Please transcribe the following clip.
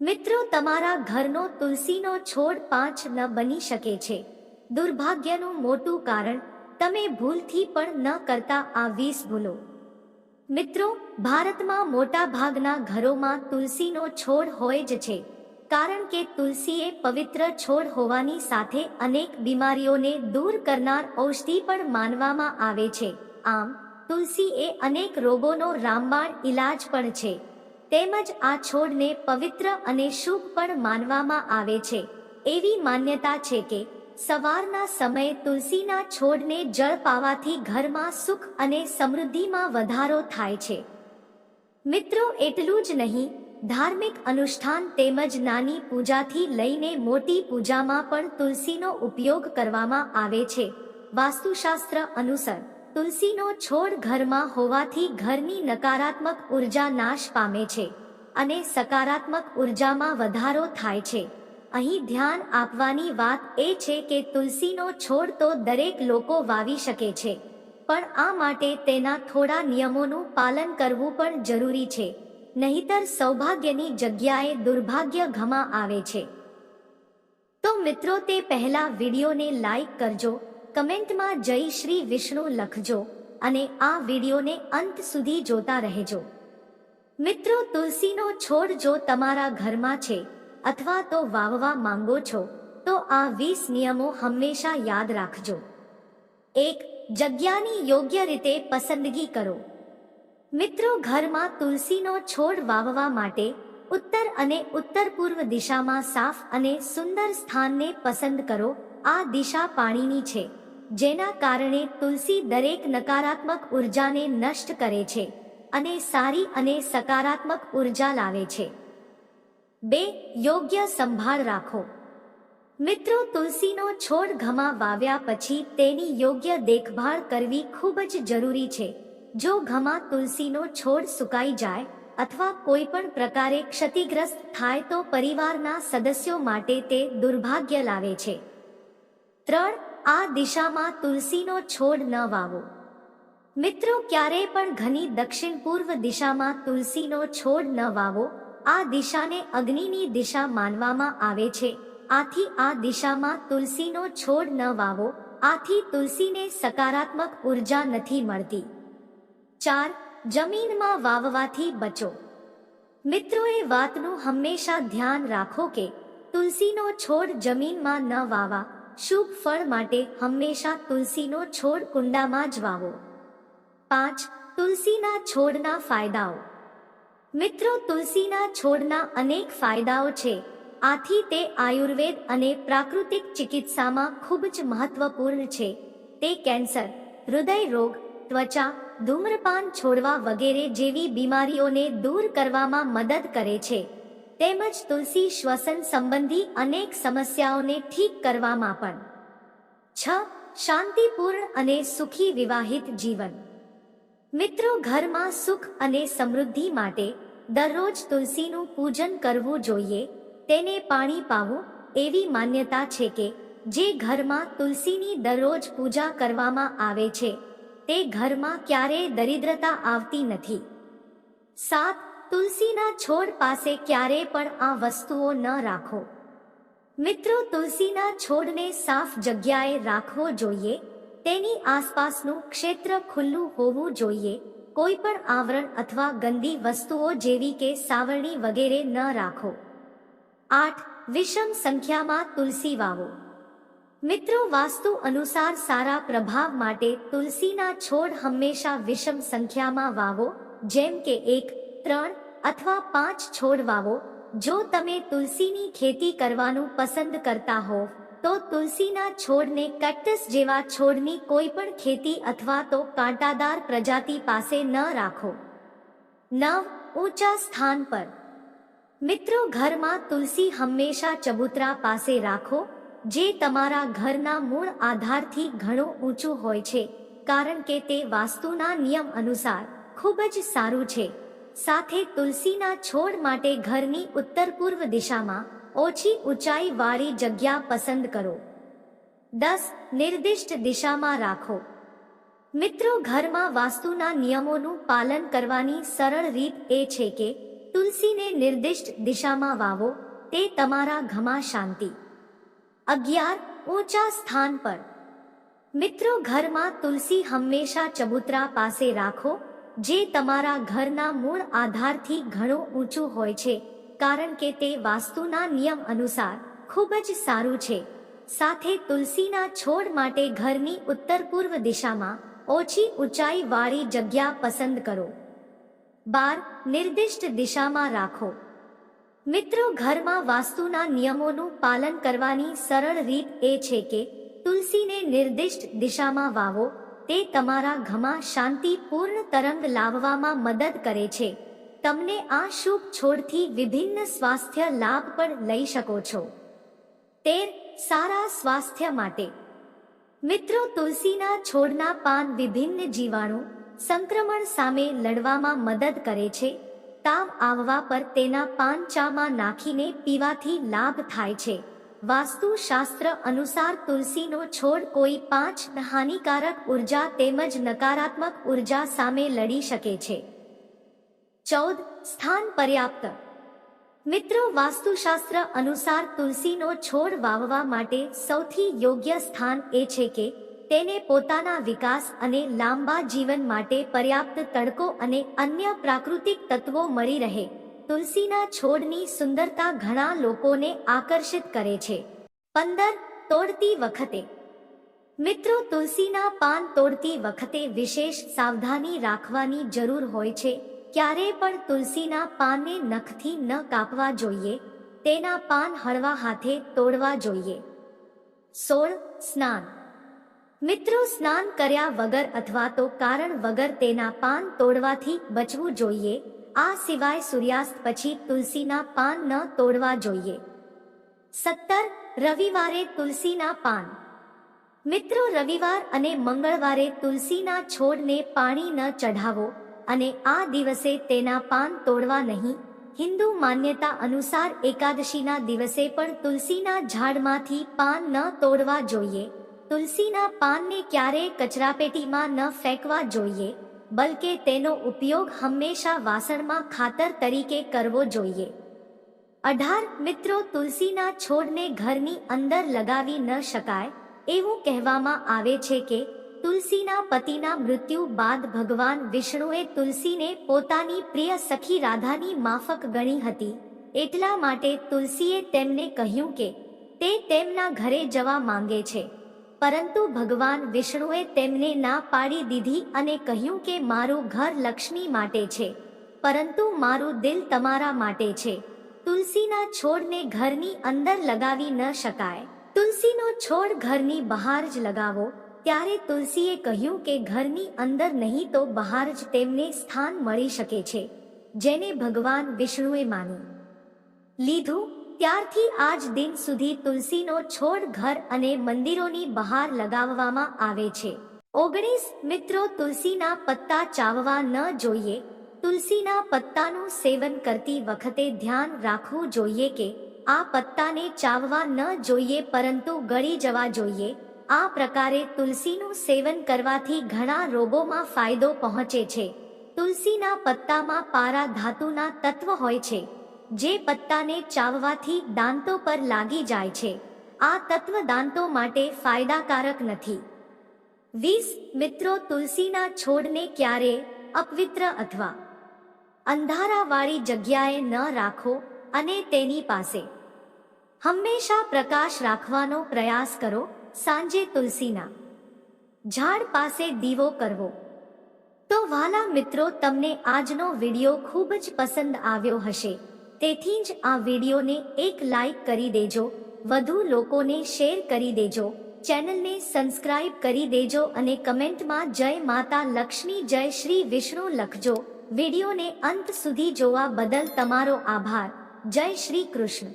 મિત્રો, તમારા ઘરનો તુલસીનો છોડ પાંચ ન બની શકે છે. દુર્ભાગ્યનું મોટું કારણ, તમે ભૂલથી પણ ન કરતા આ વીસ ભૂલો. મિત્રો, ભારતમાં મોટા ભાગના ઘરોમાં તુલસીનો છોડ હોય જ છે. કારણ કે તુલસી એ પવિત્ર છોડ હોવાની સાથે અનેક બીમારીઓને દૂર કરનાર ઔષધિ પણ માનવામાં આવે છે. આમ તુલસી એ અનેક રોગોનો રામબાણ ઈલાજ પણ છે. તેમજ આ છોડને પવિત્ર અને શુભ પણ માનવામાં આવે છે. એવી માન્યતા છે કે, સવારના સમયે તુલસીના છોડને જળ પાવાથી ઘરમાં સુખ અને સમૃદ્ધિમાં વધારો થાય છે. મિત્રો, એટલું જ નહીં, ધાર્મિક અનુષ્ઠાન તેમજ નાની પૂજાથી લઈને મોટી પૂજામાં પણ તુલસીનો ઉપયોગ કરવામાં આવે છે. વાસ્તુશાસ્ત્ર અનુસાર તુલસીનો છોડ ઘરમાં હોવાથી ઘરની નકારાત્મક ઊર્જા નાશ પામે છે અને સકારાત્મક ઉર્જામાં વધારો થાય છે. અહીં ધ્યાન આપવાની વાત એ છે કે તુલસીનો છોડ તો દરેક લોકો વાવી શકે છે, પણ આ માટે તેના થોડા નિયમોનું પાલન કરવું પણ જરૂરી છે, નહીતર સૌભાગ્યની જગ્યાએ દુર્ભાગ્ય ઘમા આવે છે. તો મિત્રો તે પહેલા વિડીયોને લાઈક કરજો કમેન્ટમાં જય શ્રી વિષ્ણુ લખજો અને આ વિડીયોને અંત સુધી જોતા રહેજો. મિત્રો, તુલસીનો છોડ જો તમારા ઘરમાં છે અથવા તો વાવવા માંગો છો, તો આ વીસ નિયમો હંમેશા યાદ રાખજો. એક, જગ્યાની યોગ્ય રીતે પસંદગી કરો. મિત્રો, ઘરમાં તુલસીનો છોડ વાવવા માટે ઉત્તર અને ઉત્તર પૂર્વ દિશામાં સાફ અને સુંદર સ્થાનને પસંદ કરો. આ દિશા પાણીની છે. જેના કારણે તુલસી દરેક નકારાત્મક ઉર્જાને નષ્ટ કરે છે અને સારી અને સકારાત્મક ઊર્જા લાવે છે. બે, યોગ્ય સંભાળ રાખો. મિત્રો, તુલસીનો છોડ ઘમા વાવ્યા પછી તેની યોગ્ય દેખભાળ કરવી ખૂબ જ જરૂરી છે. જો ઘમા તુલસીનો છોડ સુકાઈ જાય અથવા કોઈ પણ પ્રકારે ક્ષતિગ્રસ્ત થાય તો પરિવારના સદસ્યો માટે તે દુર્ભાગ્ય લાવે છે. ત્રણ આ દિશામાં તુલસીનો છોડ ન વાવો. મિત્રો, ક્યારેય પણ ઘની દક્ષિણ પૂર્વ દિશામાં તુલસીનો છોડ ન વાવો. આ દિશાને અગ્નિની દિશા માનવામાં આવે છે. આથી આ દિશામાં તુલસીનો છોડ ન વાવો. આથી તુલસીને સકારાત્મક ઊર્જા નથી મળતી. ચાર, જમીનમાં વાવવાથી બચો. મિત્રોએ વાતનું હંમેશા ધ્યાન રાખો કે તુલસીનો છોડ જમીનમાં ન વાવા શુભ ફળ માટે હંમેશા તુલસીનો છોડ કુંડામાં જ વાવો. પાંચ, તુલસીના છોડના ફાયદાઓ. મિત્રો, તુલસીના છોડના અનેક ફાયદાઓ છે. આથી તે આયુર્વેદ અને પ્રાકૃતિક ચિકિત્સામાં ખૂબ જ મહત્વપૂર્ણ છે. તે કેન્સર, હૃદય રોગ, ત્વચા, ધૂમ્રપાન છોડવા વગેરે જેવી બીમારીઓને દૂર કરવામાં મદદ કરે છે. તેમજ તુલસી શ્વસન સંબંધી અનેક સમસ્યાઓને ઠીક કરવામાં પણ. છ, શાંતિપૂર્ણ અને સુખી વિવાહિત જીવન. મિત્રો ઘરમાં સુખ અને સમૃદ્ધિ માટે દરરોજ તુલસીનું પૂજન કરવું જોઈએ, તેને પાણી પાવું, એવી માન્યતા છે કે જે ઘરમાં તુલસીની દરરોજ પૂજા કરવામાં આવે છે, તે ઘરમાં ક્યારેય દરિદ્રતા આવતી નથી. સાત તુલસીના છોડ પાસે ક્યારેય પણ આ વસ્તુઓ ન રાખો. મિત્રો, તુલસીના છોડને સાફ જગ્યાએ રાખવો જોઈએ. તેની આસપાસનું ક્ષેત્ર ખુલ્લું હોવું જોઈએ. કોઈ પણ આવરણ અથવા ગંદી વસ્તુઓ જેવી કે સાવરણી વગેરે ન રાખો. આઠ, વિષમ સંખ્યામાં તુલસી વાવો. મિત્રો, વાસ્તુ અનુસાર સારા પ્રભાવ માટે તુલસીના છોડ હંમેશા વિષમ સંખ્યામાં વાવો. જેમ કે એક, ત્રણ અથવા પાંચ છોડ વાવો જો તમે તુલસીની ખેતી કરવાનું પસંદ કરતા હો, તો તુલસીના છોડને કેક્ટસ જેવા છોડની કોઈ પણ ખેતી અથવા તો કાંટાદાર પ્રજાતિ પાસે ન રાખો. નવ, ઊંચા સ્થાન પર. મિત્રો, ઘરમાં તુલસી હંમેશા ચબૂતરા પાસે રાખો, જે તમારા ઘરના મૂળ આધારથી ઘણું ઊંચું હોય છે, કારણ કે તે વાસ્તુના નિયમ અનુસાર ખૂબ જ સારું છે. સાથે તુલસીના છોડ માટે ઘરની ઉત્તર પૂર્વ દિશામાં ઓછી ઊંચાઈ વાળી જગ્યા પસંદ કરો. દસ, નિર્દિષ્ટ દિશામાં રાખો. મિત્રો, ઘરમાં વાસ્તુના નિયમોનું પાલન કરવાની સરળ રીત એ છે કે તુલસીને નિર્દિષ્ટ દિશામાં વાવો, તે તમારા ઘમાં શાંતિ. અગિયાર, ઊંચા સ્થાન પર. મિત્રો, ઘરમાં તુલસી હંમેશા ચબૂતરા પાસે રાખો જે તમારા ઘરના મૂળ આધારથી ઘણું ઊંચું હોય છે, કારણ કે તે વાસ્તુના નિયમ અનુસાર ખૂબ જ સારું છે. સાથે તુલસીના છોડ માટે ઘરની ઉત્તર પૂર્વ દિશામાં ઓછી ઊંચાઈ વાળી જગ્યા પસંદ કરો. બાર, નિર્દિષ્ટ દિશામાં રાખો. મિત્રો, ઘરમાં વાસ્તુના નિયમોનું પાલન કરવાની સરળ રીત એ છે કે તુલસીને નિર્દિષ્ટ દિશામાં વાવો તે તમારા ઘમાં શાંતિપૂર્ણ તરંગ લાવવામાં મદદ કરે છે. તમને આ શુભ છોડથી વિભિન્ન સ્વાસ્થ્ય લાભ પણ લઈ શકો છો. તેર, સારા સ્વાસ્થ્ય માટે. મિત્રો, તુલસીના છોડના પાન વિભિન્ન જીવાણુ સંક્રમણ સામે લડવામાં મદદ કરે છે. તાવ આવવા પર તેના પાન ચામાં નાખીને પીવાથી લાભ થાય છે. વાસ્તુશાસ્ત્ર અનુસાર તુલસીનો છોડ કોઈ પાંચ હાનિકારક ઊર્જા તેમજ નકારાત્મક ઊર્જા સામે લડી શકે છે. ચૌદ, સ્થાન પર્યાપ્ત. મિત્રો, વાસ્તુશાસ્ત્ર અનુસાર તુલસીનો છોડ વાવવા માટે સૌથી યોગ્ય સ્થાન એ છે કે તેને પોતાના વિકાસ અને લાંબા જીવન માટે પર્યાપ્ત તડકો અને અન્ય પ્રાકૃતિક તત્વો મળી રહે. તુલસીના છોડની સુંદરતા ઘણા લોકોને આકર્ષિત કરે છે. પંદર, તોડતી વખતે. મિત્રો, તુલસીના પાન તોડતી વખતે વિશેષ સાવધાની રાખવાની જરૂર હોય છે. ક્યારે પણ તુલસીના પાનને નખથી ન કાપવા જોઈએ. તેના પાન હળવા હાથે તોડવા જોઈએ. સોળ, સ્નાન. મિત્રો, સ્નાન કર્યા વગર અથવા તો કારણ વગર તેના પાન તોડવાથી બચવું જોઈએ. આ સિવાય સૂર્યાસ્ત પછી તુલસીના પાન ન તોડવા જોઈએ. સત્તર, રવિવારે તુલસીના પાન. મિત્રો, રવિવાર અને મંગળવારે તુલસીના છોડને પાણી ન ચઢાવો અને આ દિવસે તેના પાન તોડવા નહીં. હિન્દુ માન્યતા અનુસાર એકાદશીના દિવસે પણ તુલસીના ઝાડમાંથી પાન ન તોડવા જોઈએ. તુલસીના પાનને ક્યારેય કચરાપેટીમાં ન ફેંકવા જોઈએ. બલકે તેનો ઉપયોગ હંમેશા વાસણમાં ખાતર તરીકે કરવો જોઈએ. અઢાર મિત્રો તુલસીના છોડને ઘરની અંદર લગાવી ન શકાય, એવું કહેવામાં આવે છે કે તુલસીના પતિના મૃત્યુ બાદ ભગવાન વિષ્ણુએ તુલસીને પોતાની પ્રિય સખી રાધાની માફક ગણી હતી. એટલા માટે તુલસીએ તેમને કહ્યું કે તે તેમના ઘરે જવા માંગે છે. પરંતુ ભગવાન વિષ્ણુએ તેમને ના પાડી દીધી અને કહ્યું કે મારું ઘર લક્ષ્મી માટે છે, પરંતુ મારું દિલ તમારા માટે છે. તુલસીના છોડને ઘરની અંદર લગાવી ન શકાય. તુલસીનો છોડ ઘરની બહાર જ લગાવો. ત્યારે તુલસીએ કહ્યું કે ઘરની અંદર નહીં તો બહાર જ તેમને સ્થાન મળી શકે છે, જેને ભગવાન વિષ્ણુએ માની લીધું? ત્યારથી આજ દિન સુધી તુલસીનો છોડ ઘર અને મંદિરોની બહાર લગાવવામાં આવે છે. ઓગણીસ મિત્રો તુલસીના પત્તા ચાવવા ન જોઈએ. તુલસીના પત્તાનું સેવન કરતી વખતે ધ્યાન રાખવું જોઈએ કે આ પત્તાને ચાવવા ન જોઈએ પરંતુ ગળી જવા જોઈએ. આ પ્રકારે તુલસીનું સેવન કરવાથી ઘણા રોગોમાં ફાયદો પહોંચે છે. તુલસીના પત્તામાં પારા ધાતુના તત્વ હોય છે. જે પત્તાને ચાવવાથી દાંતો પર લાગી જાય છે. આ તત્વ દાંતો માટે ફાયદાકારક નથી. વીસ મિત્રો તુલસીના છોડને ક્યારે અપવિત્ર અથવા અંધારાવાળી જગ્યાએ ન રાખો અને તેની પાસે હંમેશા પ્રકાશ રાખવાનો પ્રયાસ કરો સાંજે તુલસીના ઝાડ પાસે દીવો કરવો. તો વાલા મિત્રો, તમને આજનો વિડિયો ખૂબ જ પસંદ આવ્યો હશે. તેથી જ આ વિડિયોને એક લાઈક કરી દેજો, વધુ લોકોને શેર કરી દેજો, ચેનલને સબસ્ક્રાઇબ કરી દેજો અને કમેન્ટમાં જય માતા લક્ષ્મી, જય શ્રી વિષ્ણુ લખજો. વિડિયોને અંત સુધી જોવા બદલ તમારો આભાર. જય શ્રી કૃષ્ણ.